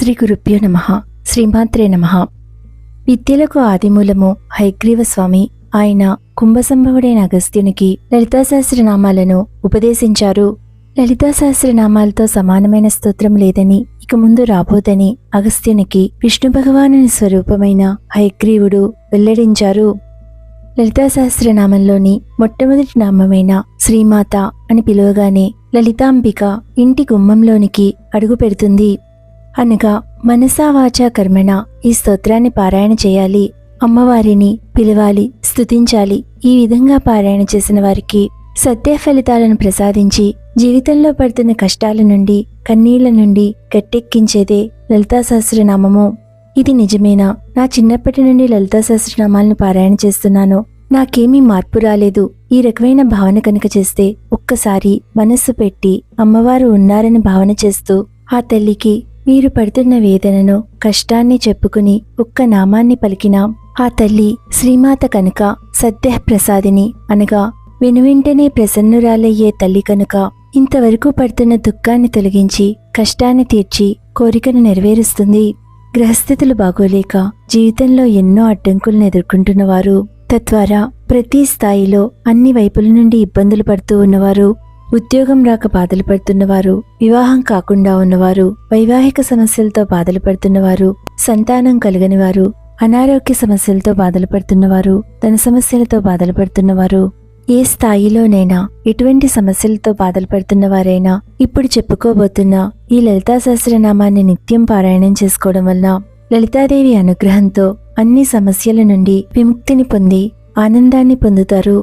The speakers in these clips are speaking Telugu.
శ్రీ గురుభ్యో నమ. శ్రీమాత్రే నమ. విద్యలకు ఆదిమూలము హైగ్రీవ స్వామి. ఆయన కుంభసంభవుడైన అగస్త్యునికి లలితాశాస్త్రనామాలను ఉపదేశించారు. లలితాశాస్త్రనామాలతో సమానమైన స్తోత్రం లేదని ఇక ముందు రాబోదని అగస్త్యునికి విష్ణు భగవానుని స్వరూపమైన హయగ్రీవుడు వెల్లడించారు. లలితాశాస్త్రనామంలోని మొట్టమొదటి నామమైన శ్రీమాత అని పిలువగానే లలితాంబిక ఇంటి గుమ్మంలోనికి అడుగు పెడుతుంది అనగా మనసావాచ కర్మణ ఈ స్తోత్రాన్ని పారాయణ చేయాలి. అమ్మవారిని పిలవాలి స్తుతించాలి. ఈ విధంగా పారాయణ చేసిన వారికి సత్య ఫలితాలను ప్రసాదించి జీవితంలో పడుతున్న కష్టాల నుండి కన్నీళ్ళ నుండి గట్టెక్కించేదే లలితా సహస్రనామము. ఇది నిజమేనా? నా చిన్నప్పటి నుండి లలితా సహస్రనామాలను పారాయణ చేస్తున్నాను. నాకేమీ మార్పు రాలేదు. ఈ రకమైన భావన కనుక చేస్తే ఒక్కసారి మనస్సు పెట్టి అమ్మవారు ఉన్నారని భావన చేస్తూ ఆ తల్లికి మీరు పడుతున్న వేదనను కష్టాన్ని చెప్పుకుని ఒక్క నామాన్ని పలికినా ఆ తల్లి శ్రీమాత కనుక సత్య ప్రసాదిని అనగా వెనువెంటనే ప్రసన్నురాలయ్యే తల్లి కనుక ఇంతవరకు పడుతున్న దుఃఖాన్ని తొలగించి కష్టాన్ని తీర్చి కోరికను నెరవేరుస్తుంది. గ్రహస్థితులు బాగోలేక జీవితంలో ఎన్నో అడ్డంకులను ఎదుర్కొంటున్నవారు. తద్వారా ప్రతి స్థాయిలో అన్ని వైపుల నుండి ఇబ్బందులు పడుతూ ఉన్నవారు ఉద్యోగం రాక బాధలు పడుతున్నవారు వివాహం కాకుండా ఉన్నవారు వైవాహిక సమస్యలతో బాధలు పడుతున్నవారు సంతానం కలగని వారు అనారోగ్య సమస్యలతో బాధలు పడుతున్నవారు ధన సమస్యలతో బాధలు పడుతున్నవారు. ఏ స్థాయిలోనైనా ఎటువంటి సమస్యలతో బాధలు పడుతున్నవారైనా ఇప్పుడు చెప్పుకోబోతున్న ఈ లలితా సహస్రనామాన్ని నిత్యం పారాయణం చేసుకోవడం వల్ల లలితాదేవి అనుగ్రహంతో అన్ని సమస్యల నుండి విముక్తిని పొంది ఆనందాన్ని పొందుతారు.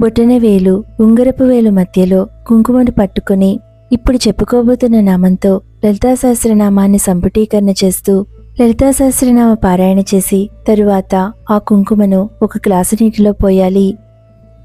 బొటనవేలు ఉంగరపు వేలు మధ్యలో కుంకుమను పట్టుకుని ఇప్పుడు చెప్పుకోబోతున్న నామంతో లలితా సహస్రనామాన్ని సంపుటీకరణ చేస్తూ లలితా సహస్రనామ పారాయణ చేసి తరువాత ఆ కుంకుమను ఒక గ్లాసు నీటిలో పోయాలి.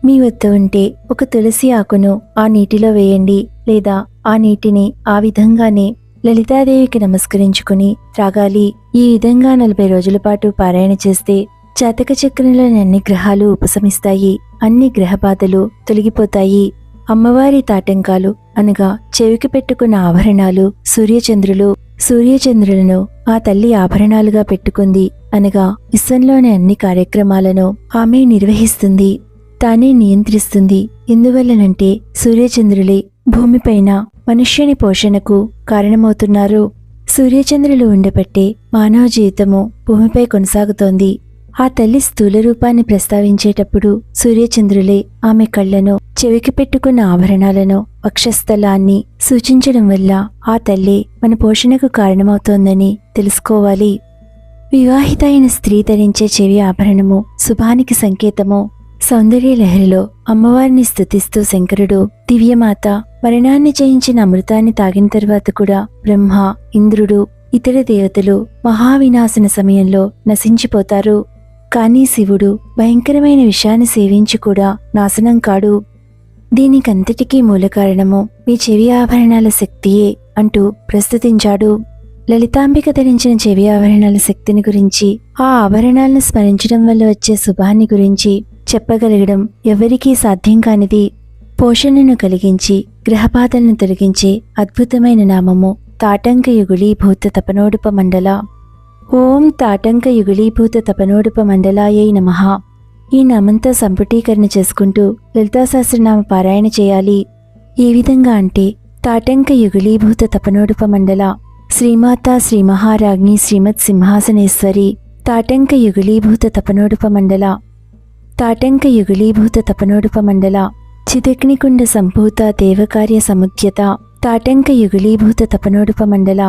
మీ వద్ద ఉంటే ఒక తులసి ఆకును ఆ నీటిలో వేయండి లేదా ఆ నీటిని ఆ విధంగానే లలితాదేవికి నమస్కరించుకుని త్రాగాలి. ఈ విధంగా నలభై రోజుల పాటు పారాయణ చేస్తే జాతక చక్రంలోని అన్ని గ్రహాలు ఉపశమిస్తాయి. అన్ని గ్రహబాధలు తొలగిపోతాయి. అమ్మవారి తాటంకాలు అనగా చెవికి పెట్టుకున్న ఆభరణాలు సూర్యచంద్రులు సూర్యచంద్రులను ఆ తల్లి ఆభరణాలుగా పెట్టుకుంది అనగా విశ్వంలోని అన్ని కార్యక్రమాలను ఆమె నిర్వహిస్తుంది. తానే నియంత్రిస్తుంది. ఎందువల్లనంటే సూర్యచంద్రులే భూమిపైన మనుష్యుని పోషణకు కారణమవుతున్నారు. సూర్యచంద్రులు ఉండబట్టే మానవ జీవితము భూమిపై కొనసాగుతోంది. ఆ తల్లి స్థూల రూపాన్ని ప్రస్తావించేటప్పుడు సూర్యచంద్రులే ఆమె కళ్ళను చెవికి పెట్టుకున్న ఆభరణాలను వక్షస్థలాన్ని సూచించడం వల్ల ఆ తల్లి మన పోషణకు కారణమవుతోందని తెలుసుకోవాలి. వివాహిత అయిన స్త్రీ ధరించే చెవి ఆభరణము శుభానికి సంకేతము. సౌందర్య లహరిలో అమ్మవారిని స్తుతిస్తూ శంకరుడు దివ్యమాత మరణాన్ని జయించిన అమృతాన్ని తాగిన తరువాత కూడా బ్రహ్మ ఇంద్రుడు ఇతర దేవతలు మహావినాశన సమయంలో నశించిపోతారు. కానీ శివుడు భయంకరమైన విషయాన్ని సేవించి కూడా నాశనం కాడు. దీనికంతటికీ మూల కారణము మీ చెవి ఆభరణాల శక్తియే అంటూ ప్రస్తుతించాడు. లలితాంబిక ధరించిన చెవి ఆభరణాల శక్తిని గురించి ఆ ఆభరణాలను స్మరించడం వల్ల వచ్చే శుభాన్ని గురించి చెప్పగలగడం ఎవరికీ సాధ్యం కానిది. పోషణను కలిగించి గ్రహపాతలను తొలగించే అద్భుతమైన నామము తాటంక యుగుళీభూత తపనోడుప మండల. ఓం తాటంక యుగళీభూత తపనోడుప మండలాయై నమః. ఈ నామంతో సంపుటీకరణ చేసుకుంటూ లలితాశాస్త్రనామ పారాయణ చేయాలి. ఏ విధంగా అంటే తాటంక యుగళీభూత తపనోడుప మండల శ్రీమాత శ్రీ మహారాజ్ఞి శ్రీమత్ సింహాసనేశ్వరి తాటంక యుగళీభూత తపనోడుప మండల తాటంక యుగళీభూత తపనోడుప మండల చిదగ్నికుండ సంభూత దేవకార్య సముఖ్యత తాటంక యుగళీభూత తపనోడుప మండల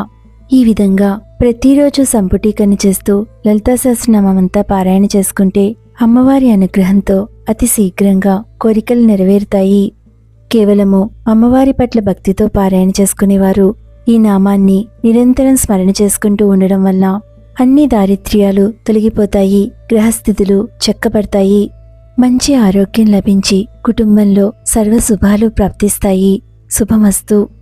ఈ విధంగా ప్రతిరోజు సంపుటీకరణ చేస్తూ లలితా సహస్రనామంతా పారాయణ చేసుకుంటే అమ్మవారి అనుగ్రహంతో అతి శీఘ్రంగా కోరికలు నెరవేరుతాయి. కేవలము అమ్మవారి పట్ల భక్తితో పారాయణ చేసుకునేవారు ఈ నామాన్ని నిరంతరం స్మరణ చేసుకుంటూ ఉండడం వల్ల అన్ని దారిద్ర్యాలు తొలగిపోతాయి గ్రహస్థితులు చక్కబడతాయి. మంచి ఆరోగ్యం లభించి కుటుంబంలో సర్వశుభాలు ప్రాప్తిస్తాయి. శుభమస్తు.